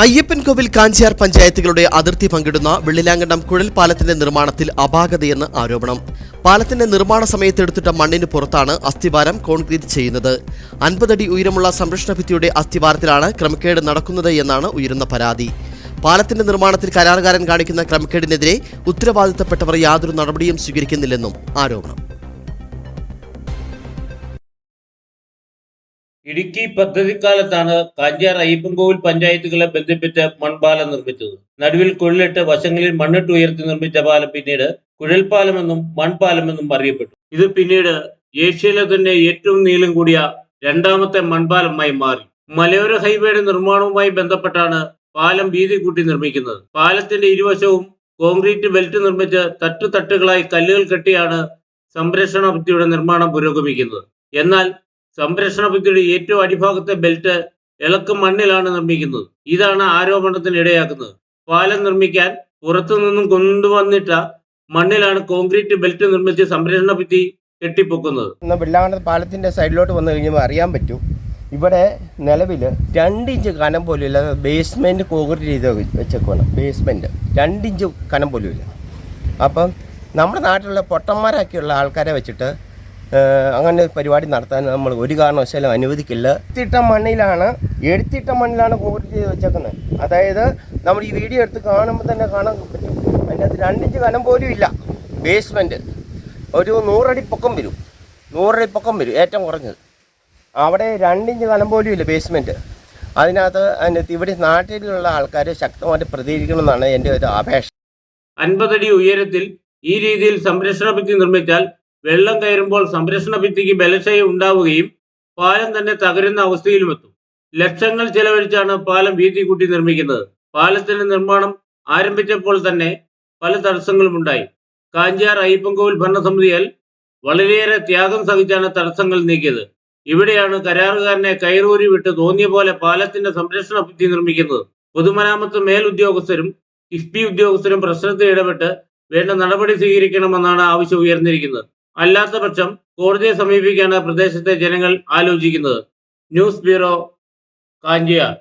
അയ്യപ്പൻകോവിൽ കാഞ്ചിയാർ പഞ്ചായത്തുകളുടെ അതിർത്തി പങ്കിടുന്ന വെള്ളിലാങ്കണ്ടം കുഴൽ പാലത്തിന്റെ നിർമ്മാണത്തിൽ അപാകതയെന്ന് ആരോപണം. പാലത്തിന്റെ നിർമ്മാണ സമയത്ത് എടുത്തിട്ട മണ്ണിന് പുറത്താണ് അസ്ഥിവാരം കോൺക്രീറ്റ് ചെയ്യുന്നത്. അൻപതടി ഉയരമുള്ള സംരക്ഷണ ഭിത്തിയുടെ അസ്ഥിവാരത്തിലാണ് ക്രമക്കേട് നടക്കുന്നത് എന്നാണ് ഉയരുന്ന പരാതി. പാലത്തിന്റെ നിർമ്മാണത്തിൽ കരാറുകാരൻ കാണിക്കുന്ന ക്രമക്കേടിനെതിരെ ഉത്തരവാദിത്തപ്പെട്ടവർ യാതൊരു നടപടിയും സ്വീകരിക്കുന്നില്ലെന്നും ആരോപണം. ഇടുക്കി പദ്ധതിക്കാലത്താണ് കാഞ്ചാർ അയ്യപ്പൻകോവിൽ പഞ്ചായത്തുകളെ ബന്ധിപ്പിച്ച് മൺപാലം നിർമ്മിച്ചത്. നടുവിൽ കുഴലിട്ട് വശങ്ങളിൽ മണ്ണിട്ട് ഉയർത്തി നിർമ്മിച്ച പാലം പിന്നീട് കുഴൽപ്പാലമെന്നും മൺപാലമെന്നും അറിയപ്പെട്ടു. ഇത് പിന്നീട് ഏഷ്യയിലെ തന്നെ ഏറ്റവും നീളം കൂടിയ രണ്ടാമത്തെ മൺപാലമായി മാറി. മലയോര ഹൈവേയുടെ നിർമ്മാണവുമായി ബന്ധപ്പെട്ടാണ് പാലം വീതി കൂട്ടി നിർമ്മിക്കുന്നത്. പാലത്തിന്റെ ഇരുവശവും കോൺക്രീറ്റ് ബെൽറ്റ് നിർമ്മിച്ച് തട്ടുതട്ടുകളായി കല്ലുകൾ കെട്ടിയാണ് സംരക്ഷണ ഭിത്തിയുടെ നിർമ്മാണം പുരോഗമിക്കുന്നത്. എന്നാൽ സംരക്ഷണ ഭിത്തിയുടെ ഏറ്റവും അടിഭാഗത്തെ ബെൽറ്റ് ഇളക്കം മണ്ണിലാണ് നിർമ്മിക്കുന്നത്. ഇതാണ് ആരോപണത്തിന് ഇടയാക്കുന്നത്. പാലം നിർമ്മിക്കാൻ പുറത്തു നിന്നും കൊണ്ടുവന്നിട്ട മണ്ണിലാണ് കോൺക്രീറ്റ് ബെൽറ്റ് നിർമ്മിച്ച് സംരക്ഷണ ഭിത്തി കെട്ടിപ്പൊക്കുന്നത്. ഇന്ന് പാലത്തിന്റെ സൈഡിലോട്ട് വന്നു കഴിഞ്ഞാൽ അറിയാൻ പറ്റും. ഇവിടെ നിലവിൽ രണ്ടിഞ്ച് കനം പോലും ഇല്ല ബേസ്മെന്റ് കോൺക്രീറ്റ് ചെയ്ത് വെച്ചേക്കുവാണ്. ബേസ്മെന്റ് രണ്ടിഞ്ച് കനം പോലും ഇല്ല. അപ്പം നമ്മുടെ നാട്ടിലുള്ള പൊട്ടന്മാരാക്കിയുള്ള ആൾക്കാരെ വെച്ചിട്ട് അങ്ങനെ പരിപാടി നടത്താൻ നമ്മൾ ഒരു കാരണവശാലും അനുവദിക്കില്ല. എടുത്തിട്ട മണ്ണിലാണ് എടുത്തിട്ട മണ്ണിലാണ് കോൺക്രീറ്റ് ചെയ്ത് വെച്ചേക്കുന്നത്. അതായത് നമ്മൾ ഈ വീഡിയോ എടുത്ത് കാണുമ്പോൾ തന്നെ കാണാൻ പറ്റും. അതിന്റെ അത് രണ്ടിഞ്ച് കനം പോലും ഇല്ല. ബേസ്മെന്റ് ഒരു നൂറടി പൊക്കം വരും. നൂറടി പൊക്കം വരും ഏറ്റവും കുറഞ്ഞത്. അവിടെ രണ്ടിഞ്ച് കനം പോലും ഇല്ല ബേസ്മെന്റ് അതിനകത്ത് അതിനകത്ത് ഇവിടെ നാട്ടിലുള്ള ആൾക്കാർ ശക്തമായിട്ട് പ്രതികരിക്കണം എന്നാണ് എന്റെ ഒരു അപേക്ഷ അൻപതടി ഉയരത്തിൽ ഈ രീതിയിൽ സംരക്ഷണ ഭിത്തി നിർമ്മിച്ചാൽ വെള്ളം കയറുമ്പോൾ സംരക്ഷണ ഭിത്തിക്ക് ബലക്ഷയം ഉണ്ടാവുകയും പാലം തന്നെ തകരുന്ന അവസ്ഥയിലുമെത്തും ലക്ഷങ്ങൾ ചെലവഴിച്ചാണ് പാലം വീതി കൂട്ടി നിർമ്മിക്കുന്നത്. പാലത്തിന്റെ നിർമ്മാണം ആരംഭിച്ചപ്പോൾ തന്നെ പല തടസ്സങ്ങളും ഉണ്ടായി. കാഞ്ചാർ അയ്യപ്പൻകോവിൽ ഭരണസമിതിയാൽ വളരെയേറെ ത്യാഗം സഹിച്ചാണ് തടസ്സങ്ങൾ നീക്കിയത്. ഇവിടെയാണ് കരാറുകാരനെ കയറൂരി വിട്ട് തോന്നിയ പോലെ പാലത്തിന്റെ സംരക്ഷണ ഭിത്തി നിർമ്മിക്കുന്നത്. പൊതുമരാമത്ത് മേൽ ഉദ്യോഗസ്ഥരും കിഫ്ബി ഉദ്യോഗസ്ഥരും പ്രശ്നത്തിൽ ഇടപെട്ട് വേണ്ട നടപടി സ്വീകരിക്കണമെന്നാണ് ആവശ്യം ഉയർന്നിരിക്കുന്നത്. അല്ലാത്ത പക്ഷം കോടതിയെ സമീപിക്കാണ് പ്രദേശത്തെ ജനങ്ങൾ ആലോചിക്കുന്നത്. News bureau Kanchiyar.